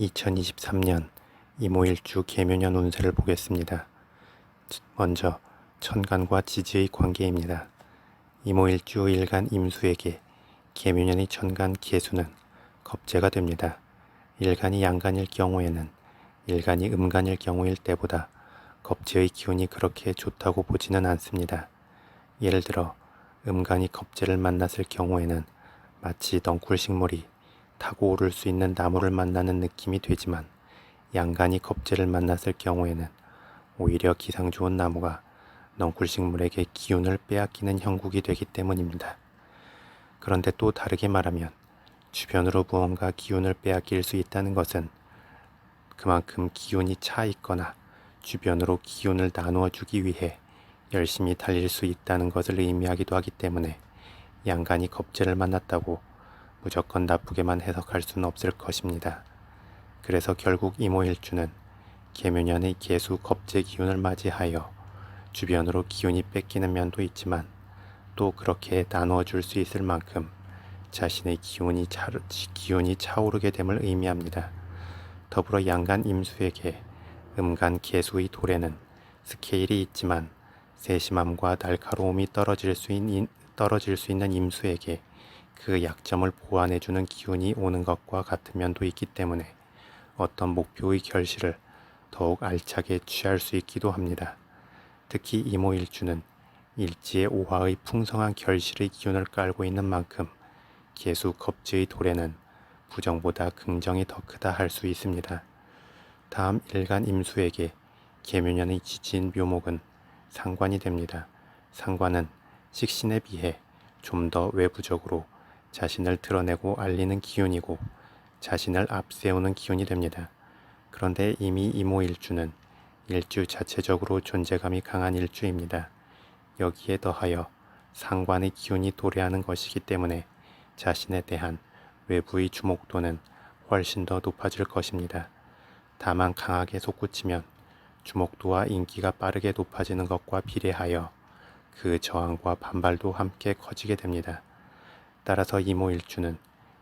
2023년 이모일주 개묘년 운세를 보겠습니다. 먼저 천간과 지지의 관계입니다. 이모일주 일간 임수에게 개묘년의 천간 개수는 겁재가 됩니다. 일간이 양간일 경우에는 일간이 음간일 경우일 때보다 겁재의 기운이 그렇게 좋다고 보지는 않습니다. 예를 들어 음간이 겁재를 만났을 경우에는 마치 넝쿨 식물이 타고 오를 수 있는 나무를 만나는 느낌이 되지만 양간이 겁재를 만났을 경우에는 오히려 기상 좋은 나무가 넝쿨식물에게 기운을 빼앗기는 형국이 되기 때문입니다. 그런데 또 다르게 말하면 주변으로 무언가 기운을 빼앗길 수 있다는 것은 그만큼 기운이 차 있거나 주변으로 기운을 나누어 주기 위해 열심히 달릴 수 있다는 것을 의미하기도 하기 때문에 양간이 겁재를 만났다고 무조건 나쁘게만 해석할 수는 없을 것입니다. 그래서 결국 이모일주는 계묘년의 개수 겁재 기운을 맞이하여 주변으로 기운이 뺏기는 면도 있지만 또 그렇게 나누어 줄 수 있을 만큼 자신의 기운이, 차, 기운이 차오르게 됨을 의미합니다. 더불어 양간 임수에게 음간 개수의 돌에는 스케일이 있지만 세심함과 날카로움이 떨어질 수 있는, 떨어질 수 있는 임수에게 그 약점을 보완해주는 기운이 오는 것과 같은 면도 있기 때문에 어떤 목표의 결실을 더욱 알차게 취할 수 있기도 합니다. 특히 이모일주는 일지의 오화의 풍성한 결실의 기운을 깔고 있는 만큼 개수 겁지의 돌에는 부정보다 긍정이 더 크다 할 수 있습니다. 다음 일간 임수에게 계묘년의 지지인 묘목은 상관이 됩니다. 상관은 식신에 비해 좀 더 외부적으로 자신을 드러내고 알리는 기운이고 자신을 앞세우는 기운이 됩니다. 그런데 이미 이모일주는 일주 자체적으로 존재감이 강한 일주입니다. 여기에 더하여 상관의 기운이 도래하는 것이기 때문에 자신에 대한 외부의 주목도는 훨씬 더 높아질 것입니다. 다만 강하게 솟구치면 주목도와 인기가 빠르게 높아지는 것과 비례하여 그 저항과 반발도 함께 커지게 됩니다. 따라서 이모일주는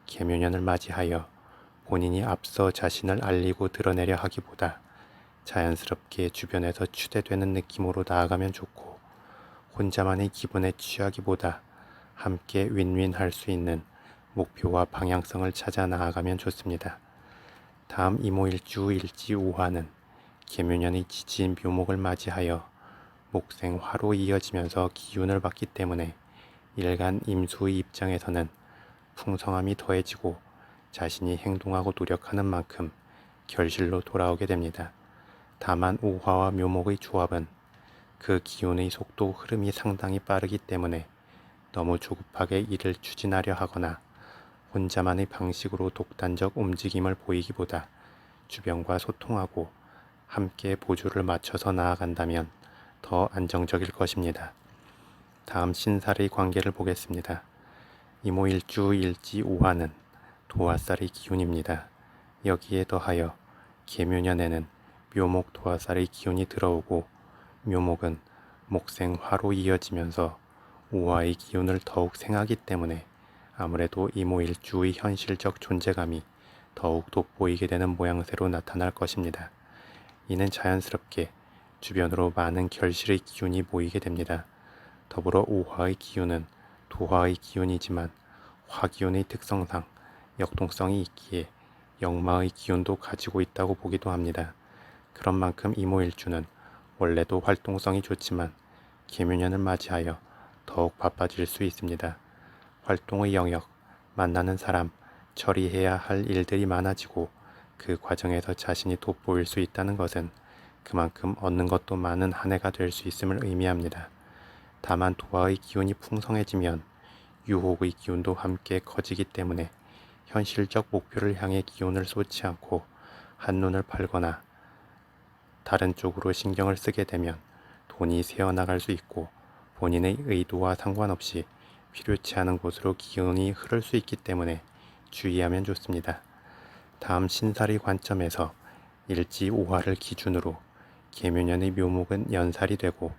계묘년을 맞이하여 본인이 앞서 자신을 알리고 드러내려 하기보다 자연스럽게 주변에서 추대되는 느낌으로 나아가면 좋고 혼자만의 기분에 취하기보다 함께 윈윈할 수 있는 목표와 방향성을 찾아 나아가면 좋습니다. 다음 이모일주 일지 우화는 계묘년의 지지인 묘목을 맞이하여 목생화로 이어지면서 기운을 받기 때문에 일간 임수의 입장에서는 풍성함이 더해지고 자신이 행동하고 노력하는 만큼 결실로 돌아오게 됩니다. 다만 우화와 묘목의 조합은 그 기운의 속도 흐름이 상당히 빠르기 때문에 너무 조급하게 일을 추진하려 하거나 혼자만의 방식으로 독단적 움직임을 보이기보다 주변과 소통하고 함께 보조를 맞춰서 나아간다면 더 안정적일 것입니다. 다음 신살의 관계를 보겠습니다. 이모일주 일지 오화는 도화살의 기운입니다. 여기에 더하여 계묘년에는 묘목 도화살의 기운이 들어오고 묘목은 목생화로 이어지면서 오화의 기운을 더욱 생하기 때문에 아무래도 이모일주의 현실적 존재감이 더욱 돋보이게 되는 모양새로 나타날 것입니다. 이는 자연스럽게 주변으로 많은 결실의 기운이 모이게 됩니다. 더불어 오화의 기운은 도화의 기운이지만 화기운의 특성상 역동성이 있기에 역마의 기운도 가지고 있다고 보기도 합니다. 그런 만큼 이모일주는 원래도 활동성이 좋지만 계묘년을 맞이하여 더욱 바빠질 수 있습니다. 활동의 영역, 만나는 사람, 처리해야 할 일들이 많아지고 그 과정에서 자신이 돋보일 수 있다는 것은 그만큼 얻는 것도 많은 한 해가 될 수 있음을 의미합니다. 다만 도화의 기운이 풍성해지면 유혹의 기운도 함께 커지기 때문에 현실적 목표를 향해 기운을 쏟지 않고 한눈을 팔거나 다른 쪽으로 신경을 쓰게 되면 돈이 새어나갈 수 있고 본인의 의도와 상관없이 필요치 않은 곳으로 기운이 흐를 수 있기 때문에 주의하면 좋습니다. 다음 신살의 관점에서 일지 오화를 기준으로 계묘년의 묘목은 연살이 되고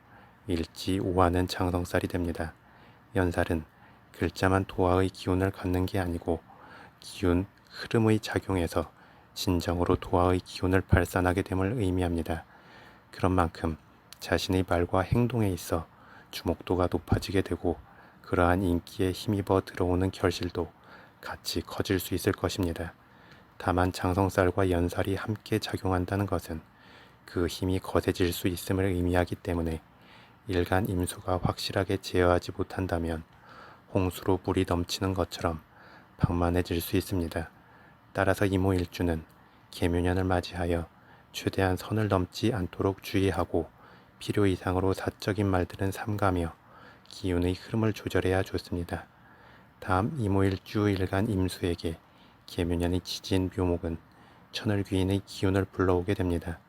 일지 오화는 장성살이 됩니다. 연살은 글자만 도화의 기운을 갖는 게 아니고 기운, 흐름의 작용에서 진정으로 도화의 기운을 발산하게 됨을 의미합니다. 그런 만큼 자신의 말과 행동에 있어 주목도가 높아지게 되고 그러한 인기에 힘입어 들어오는 결실도 같이 커질 수 있을 것입니다. 다만 장성살과 연살이 함께 작용한다는 것은 그 힘이 거세질 수 있음을 의미하기 때문에 일간 임수가 확실하게 제어하지 못한다면 홍수로 물이 넘치는 것처럼 방만해질 수 있습니다. 따라서 이모일주는 계묘년을 맞이하여 최대한 선을 넘지 않도록 주의하고 필요 이상으로 사적인 말들은 삼가며 기운의 흐름을 조절해야 좋습니다. 다음 이모일주 일간 임수에게 계묘년의 지진 묘목은 천을귀인의 기운을 불러오게 됩니다.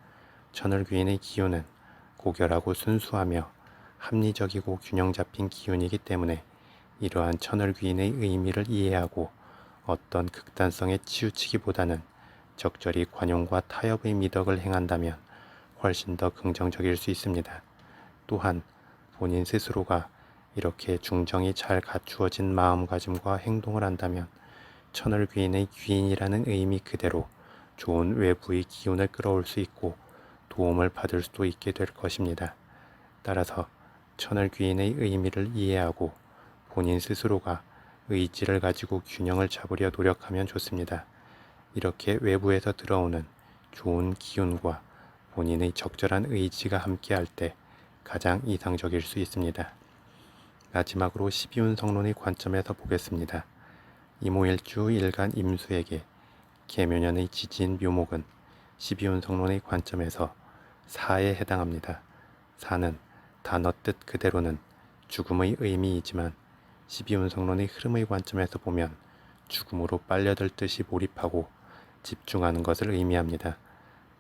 천을귀인의 기운은 고결하고 순수하며 합리적이고 균형 잡힌 기운이기 때문에 이러한 천을귀인의 의미를 이해하고 어떤 극단성에 치우치기보다는 적절히 관용과 타협의 미덕을 행한다면 훨씬 더 긍정적일 수 있습니다. 또한 본인 스스로가 이렇게 중정이 잘 갖추어진 마음가짐과 행동을 한다면 천을귀인의 귀인이라는 의미 그대로 좋은 외부의 기운을 끌어올 수 있고 도움을 받을 수도 있게 될 것입니다. 따라서 천을귀인의 의미를 이해하고 본인 스스로가 의지를 가지고 균형을 잡으려 노력하면 좋습니다. 이렇게 외부에서 들어오는 좋은 기운과 본인의 적절한 의지가 함께할 때 가장 이상적일 수 있습니다. 마지막으로 12운 성론의 관점에서 보겠습니다. 이모일주 일간 임수에게 계묘년의 지진 묘목은 12운 성론의 관점에서 사에 해당합니다. 사는 단어 뜻 그대로는 죽음의 의미이지만 12운 성론의 흐름의 관점에서 보면 죽음으로 빨려들 듯이 몰입하고 집중하는 것을 의미합니다.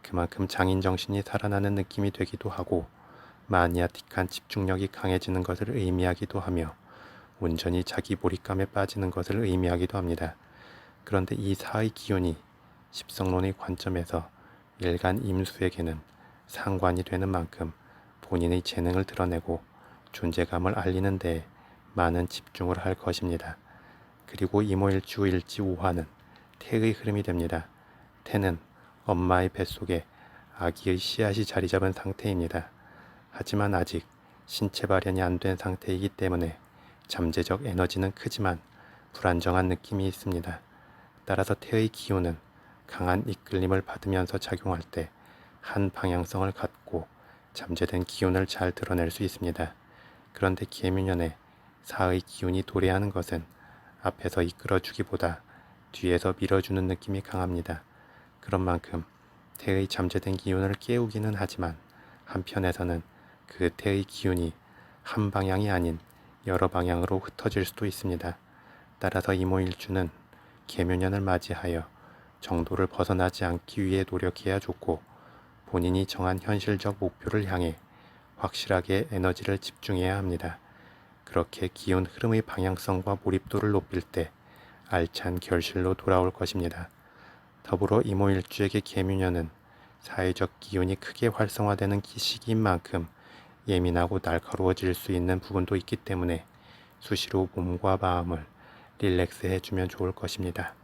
그만큼 장인 정신이 살아나는 느낌이 되기도 하고 마니아틱한 집중력이 강해지는 것을 의미하기도 하며 온전히 자기 몰입감에 빠지는 것을 의미하기도 합니다. 그런데 이 사의 기운이 십성론의 관점에서 일간 임수에게는 상관이 되는 만큼 본인의 재능을 드러내고 존재감을 알리는 데에 많은 집중을 할 것입니다. 그리고 이모일주 일지 우화는 태의 흐름이 됩니다. 태는 엄마의 뱃속에 아기의 씨앗이 자리 잡은 상태입니다. 하지만 아직 신체 발현이 안 된 상태이기 때문에 잠재적 에너지는 크지만 불안정한 느낌이 있습니다. 따라서 태의 기운은 강한 이끌림을 받으면서 작용할 때 한 방향성을 갖고 잠재된 기운을 잘 드러낼 수 있습니다. 그런데 계민년에 사의 기운이 도래하는 것은 앞에서 이끌어주기보다 뒤에서 밀어주는 느낌이 강합니다. 그런 만큼 태의 잠재된 기운을 깨우기는 하지만 한편에서는 그 태의 기운이 한 방향이 아닌 여러 방향으로 흩어질 수도 있습니다. 따라서 이모일주는 계묘년을 맞이하여 정도를 벗어나지 않기 위해 노력해야 좋고 본인이 정한 현실적 목표를 향해 확실하게 에너지를 집중해야 합니다. 그렇게 기운 흐름의 방향성과 몰입도를 높일 때 알찬 결실로 돌아올 것입니다. 더불어 이모일주에게 계묘년은 사회적 기운이 크게 활성화되는 시기인 만큼 예민하고 날카로워질 수 있는 부분도 있기 때문에 수시로 몸과 마음을 릴렉스 해주면 좋을 것입니다.